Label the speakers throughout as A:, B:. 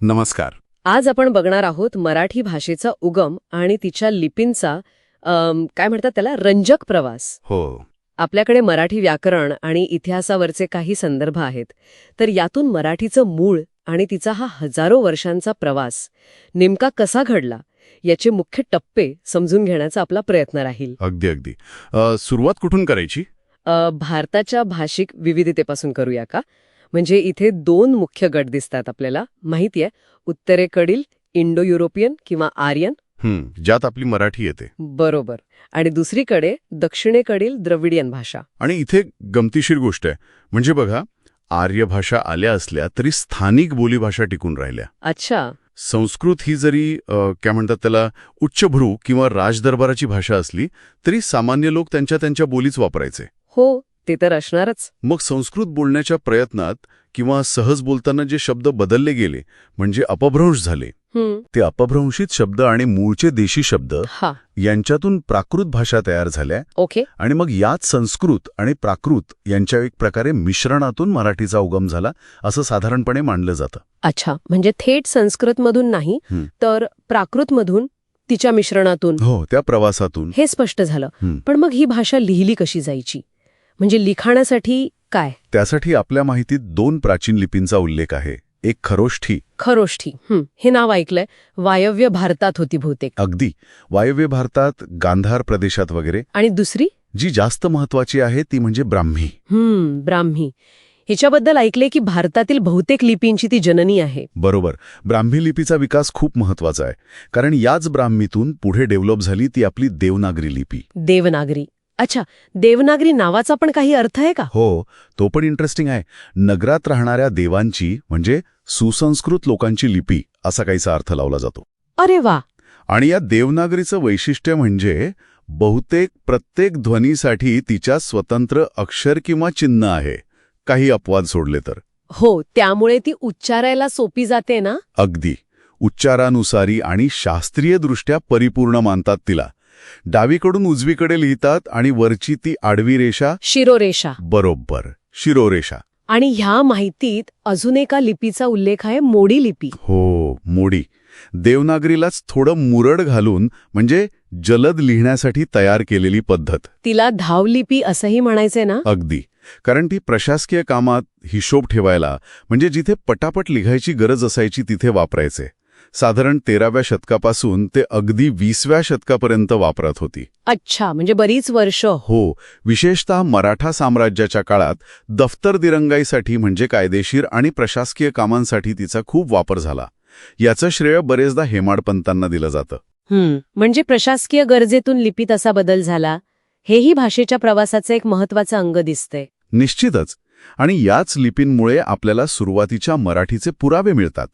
A: नमस्कार.
B: आज आपण बघणार आहोत मराठी भाषेचा उगम आणि तिच्या लिपींचा काय म्हणतात त्याला रंजक प्रवास.
A: हो.
B: आपल्याकडे मराठी व्याकरण आणि इतिहासावरचे काही संदर्भ आहेत. तर यातून मराठीचं मूळ आणि तिचा हा हजारो वर्षांचा प्रवास नेमका कसा घडला याचे मुख्य टप्पे समजून घेण्याचा आपला प्रयत्न राहील.
A: अगदी अगदी. सुरुवात कुठून करायची?
B: भारताच्या भाषिक विविधतेपासून करूया का? म्हणजे इथे दोन मुख्य गट दिसतात आपल्याला. माहितीये? उत्तरेकडील इंडो युरोपियन किंवा आर्यन.
A: ज्यात आपली मराठी येते.
B: बरोबर. आणि दुसरीकडे दक्षिणेकडील द्रविडियन भाषा.
A: आणि इथे गमतीशीर गोष्ट आहे. म्हणजे बघा आर्य भाषा आल्या असल्या तरी स्थानिक बोलीभाषा टिकून राहिल्या.
B: अच्छा.
A: संस्कृत ही जरी काय म्हणतात त्याला उच्चभ्रू किंवा राजदरबाराची भाषा असली तरी सामान्य लोक त्यांच्या त्यांच्या बोलीच वापरायचे.
B: हो ते तर असणारच.
A: मग संस्कृत बोलण्याच्या प्रयत्नात किंवा सहज बोलताना जे शब्द बदलले गेले म्हणजे अपभ्रंश झाले. ते अपभ्रंशित शब्द आणि मूळचे देशी शब्द
B: हा.
A: यांच्यातून प्राकृत भाषा तयार झाल्या.
B: ओके.
A: आणि मग याच संस्कृत आणि प्राकृत यांच्या एक प्रकारे मिश्रणातून मराठीचा उगम झाला असं साधारणपणे मानलं जातं.
B: अच्छा. म्हणजे थेट संस्कृतमधून नाही
A: हं.
B: तर प्राकृतमधून तिच्या मिश्रणातून.
A: हो त्या प्रवासातून.
B: हे स्पष्ट झालं. पण मग ही भाषा लिहिली कशी जायची? म्हणजे लिखाणासाठी काय?
A: त्यासाठी आपल्या माहितीत दोन प्राचीन लिपींचा उल्लेख आहे. एक खरोष्ठी.
B: खरोष्ठी. हं, नाव ऐकलंय. वायव्य भारतात होती बहुतेक.
A: अगदी. वायव्य भारतात गांधार प्रदेशात वगैरे.
B: आणि दुसरी?
A: जी जास्त महत्वाची आहे ती म्हणजे ब्राह्मी.
B: हम्म ब्राह्मी. हिच्याबद्दल ऐकले की भारतातील बहुतेक लिपींची ती जननी आहे.
A: बरोबर. ब्राह्मी लिपीचा विकास खूप महत्त्वाचा आहे. कारण याच ब्राह्मीतून पुढे डेव्हलप झाली ती आपली देवनागरी लिपी.
B: देवनागरी. अच्छा देवनागरी नावाचा पण काही अर्थ आहे का?
A: हो तो पण इंटरेस्टिंग आहे. नगरात राहणाऱ्या देवांची म्हणजे सुसंस्कृत लोकांची लिपी असा काहीसा अर्थ लावला जातो.
B: अरे वा!
A: आणि या देवनागरीचं वैशिष्ट्य म्हणजे बहुतेक प्रत्येक ध्वनीसाठी तिच्या स्वतंत्र अक्षर किंवा चिन्ह आहे. काही अपवाद सोडले तर.
B: हो त्यामुळे ती उच्चारायला सोपी जाते ना?
A: अगदी. उच्चारानुसारी आणि शास्त्रीयदृष्ट्या परिपूर्ण मानतात तिला. डावीकडून उजवीकडे लिहितात आणि वरची ती आडवी रेषा
B: शिरोरेषा.
A: बरोबर शिरोरेषा.
B: आणि ह्या माहितीत अजून एका लिपीचा उल्लेख आहे मोडी लिपी.
A: हो मोडी. देवनागरीलाच थोडं मुरड घालून म्हणजे जलद लिहिण्यासाठी तयार केलेली पद्धत.
B: तिला धावलिपी असंही म्हणायचंय ना?
A: अगदी. कारण ती प्रशासकीय कामात हिशोब ठेवायला म्हणजे जिथे पटापट लिहायची गरज असायची तिथे वापरायचे. साधारण तेराव्या शतकापासून ते अगदी वीसव्या शतकापर्यंत वापरत होती.
B: अच्छा म्हणजे बरीच वर्ष.
A: हो विशेषतः मराठा साम्राज्याच्या काळात दफ्तर दिरंगाईसाठी म्हणजे कायदेशीर आणि प्रशासकीय कामांसाठी तिचा खूप वापर झाला. याचं श्रेय बरेचदा हेमाडपंतांना दिलं जातं.
B: म्हणजे प्रशासकीय गरजेतून लिपीत असा बदल झाला हेही भाषेच्या प्रवासाचं एक महत्वाचं अंग दिसतंय.
A: निश्चितच. आणि याच लिपींमुळे आपल्याला सुरुवातीच्या मराठीचे पुरावे मिळतात.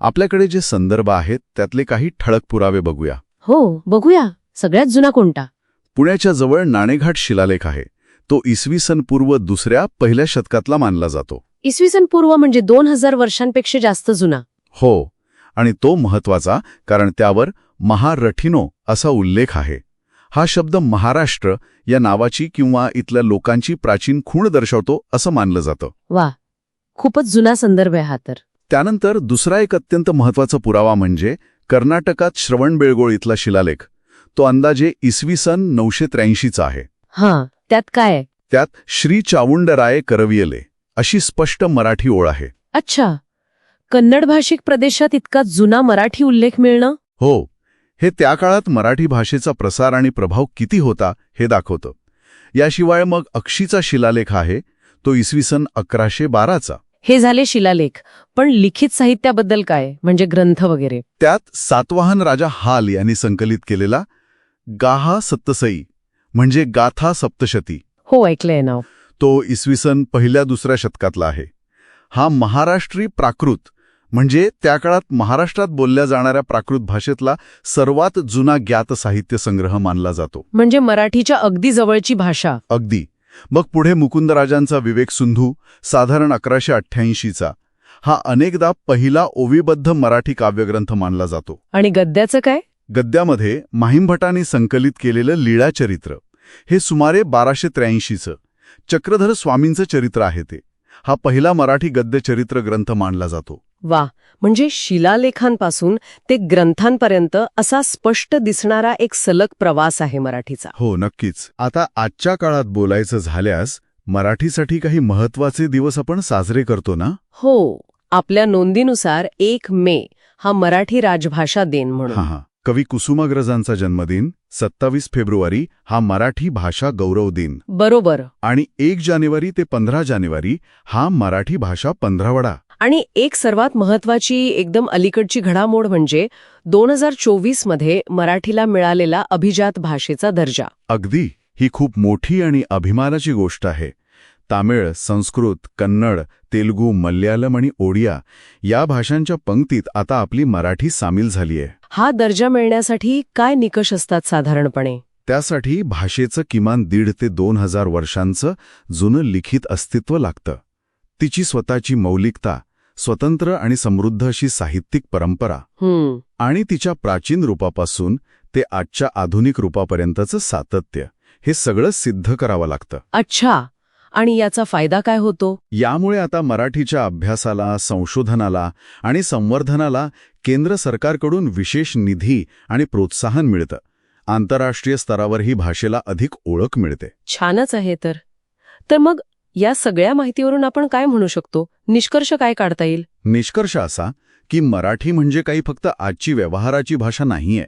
A: आपल्याकडे जे संदर्भ आहेत त्यातले काही ठळक पुरावे बघूया.
B: हो बघूया. सगळ्यात जुना कोणता?
A: पुण्याच्या जवळ नाणेघाट शिलालेख आहे. तो इसवी सन पूर्व दुसऱ्या पहिल्या शतकातला मानला जातो.
B: इसवी सन पूर्व म्हणजे दोन हजार वर्षांपेक्षा जास्त जुना.
A: हो आणि तो महत्त्वाचा कारण त्यावर महारठिनो असा उल्लेख आहे. हा शब्द महाराष्ट्र या नावाची किंवा इथल्या लोकांची प्राचीन खूण दर्शवतो असं मानलं जातं.
B: वा खूपच जुना संदर्भ आहे हा तर.
A: त्यानंतर दुसरा एक अत्यंत महत्त्वाचा पुरावा म्हणजे कर्नाटकात श्रवणबेळगोळ इथला शिलालेख. तो अंदाजे इसवी सन नऊशे त्र्याऐंशीचा आहे.
B: हां त्यात काय?
A: त्यात श्री चावुंडराय करवियले अशी स्पष्ट मराठी ओळ आहे.
B: अच्छा. कन्नड भाषिक प्रदेशात इतका जुना मराठी उल्लेख मिळणं?
A: हो. हे त्या काळात मराठी भाषेचा प्रसार आणि प्रभाव किती होता हे दाखवतं. याशिवाय मग अक्षीचा शिलालेख आहे. तो इसवी सन अकराशे बाराचा.
B: हे झाले शिलालेख. पण लिखित साहित्याबद्दल काय? म्हणजे ग्रंथ वगैरे.
A: त्यात सातवाहन राजा हाल यांनी संकलित केलेला गाहा सप्तसई म्हणजे गाथा सप्तशती.
B: हो ऐकलंय नाव.
A: तो इसवी सन पहिल्या दुसऱ्या शतकातला आहे. हा महाराष्ट्री प्राकृत म्हणजे त्या काळात महाराष्ट्रात बोलल्या जाणाऱ्या प्राकृत भाषेतला सर्वात जुना ज्ञात साहित्य संग्रह मानला जातो.
B: म्हणजे मराठीच्या अगदी जवळची भाषा.
A: अगदी. मग पुढे मुकुंदराजांचा विवेक सिंधू साधारण अकराशे अठ्ठ्याऐंशीचा. हा अनेकदा पहिला ओवीबद्ध मराठी काव्यग्रंथ मानला जातो.
B: आणि गद्याचं काय?
A: गद्यामध्ये माहिमभटांनी संकलित केलेलं लीळाचरित्र हे सुमारे बाराशे त्र्याऐंशीचं. चक्रधर स्वामींचं चरित्र आहे ते. हा पहिला मराठी गद्य चरित्र ग्रंथ मानला जातो.
B: वा म्हणजे शिलालेखांपासून ते ग्रंथांपर्यंत असा स्पष्ट दिसणारा एक सलग प्रवास आहे मराठीचा.
A: हो नक्कीच. आता आजच्या काळात बोलायचं झाल्यास मराठीसाठी काही महत्त्वाचे दिवस आपण साजरे करतो ना?
B: हो आपल्या नोंदीनुसार एक मे हा मराठी राजभाषा दिन म्हणून.
A: हा. कवी कुसुमाग्रजांचा जन्मदिन सत्तावीस फेब्रुवारी हा मराठी भाषा गौरव दिन.
B: बरोबर.
A: आणि एक जानेवारी ते पंधरा जानेवारी हा मराठी भाषा पंधरावडा.
B: आणि एक सर्वात महत्वाची एकदम अलीकडची घडामोड म्हणजे दोन हजार चोवीसमध्ये मराठीला मिळालेला अभिजात भाषेचा दर्जा.
A: अगदी ही खूप मोठी आणि अभिमानाची गोष्ट आहे. तामिळ संस्कृत कन्नड तेलुगू मल्याळम आणि ओडिया या भाषांच्या पंक्तीत आता आपली मराठी सामील झालीय.
B: हा दर्जा मिळण्यासाठी काय निकष असतात साधारणपणे?
A: त्यासाठी भाषेचं किमान दीड ते दोन हजार वर्षांचं जुनं लिखित अस्तित्व लागतं. तिची स्वतःची मौलिकता स्वतंत्र आणि समृद्ध अशी साहित्यिक परंपरा आणि तिच्या प्राचीन रूपापासून ते आजच्या आधुनिक रूपापर्यंतचं सातत्य हे सगळं सिद्ध करावं लागतं.
B: अच्छा. आणि याचा फायदा काय होतो?
A: यामुळे आता मराठीच्या अभ्यासाला संशोधनाला आणि संवर्धनाला केंद्र सरकारकडून विशेष निधी आणि प्रोत्साहन मिळतं. आंतरराष्ट्रीय स्तरावर ही भाषेला अधिक ओळख मिळते.
B: छानच आहे तर. तर मग या सगळ्या माहितीवरून आपण काय म्हणू शकतो? निष्कर्ष काय काढता येईल?
A: निष्कर्ष असा की मराठी म्हणजे काही फक्त आजची व्यवहाराची भाषा नाहीये.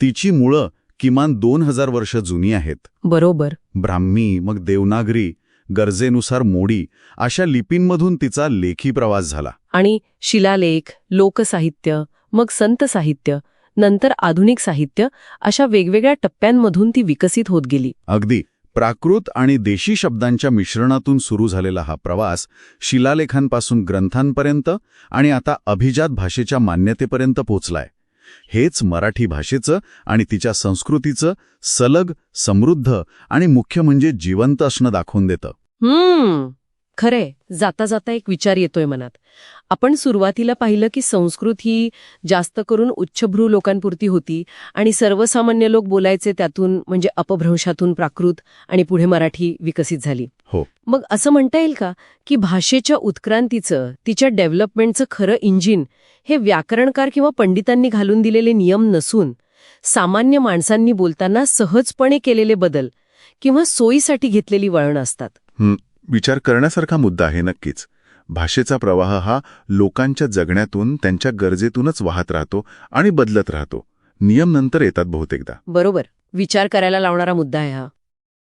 A: तिची मुळं किमान दोन हजार वर्ष जुनी आहेत.
B: बरोबर.
A: ब्राह्मी मग देवनागरी गरजेनुसार मोडी अशा लिपींमधून तिचा लेखी प्रवास झाला.
B: आणि शिलालेख लोकसाहित्य मग संत साहित्य नंतर आधुनिक साहित्य अशा वेगवेगळ्या टप्प्यांमधून ती विकसित होत गेली.
A: अगदी. प्राकृत आणि देशी शब्दांच्या मिश्रणातून सुरू झालेला हा प्रवास शिलालेखांपासून ग्रंथांपर्यंत आणि आता अभिजात भाषेच्या मान्यतेपर्यंत पोचलाय. हेच मराठी भाषेचं आणि तिच्या संस्कृतीचं सलग समृद्ध आणि मुख्य म्हणजे जिवंत असणं दाखवून देतं.
B: हम्म खरे जाता जाता एक विचार येतोय मनात. आपण सुरुवातीला पाहिलं की संस्कृत ही जास्त करून उच्चभ्रू लोकांपुरती होती आणि सर्वसामान्य लोक बोलायचे त्यातून म्हणजे अपभ्रंशातून प्राकृत आणि पुढे मराठी विकसित झाली.
A: हो.
B: मग असं म्हणता येईल का? की भाषेच्या उत्क्रांतीचं तिच्या डेव्हलपमेंटचं खरं इंजिन हे व्याकरणकार किंवा पंडितांनी घालून दिलेले नियम नसून सामान्य माणसांनी बोलताना सहजपणे केलेले बदल किंवा सोयीसाठी घेतलेली वळण असतात.
A: विचार करण्यासारखा मुद्दा आहे नक्कीच. भाषेचा प्रवाह हा लोकांच्या जगण्यातून त्यांच्या गरजेतूनच वाहत राहतो आणि बदलत राहतो. नियम नंतर येतात बहुतेकदा.
B: बरोबर. विचार करायला लावणारा मुद्दा आहे हा.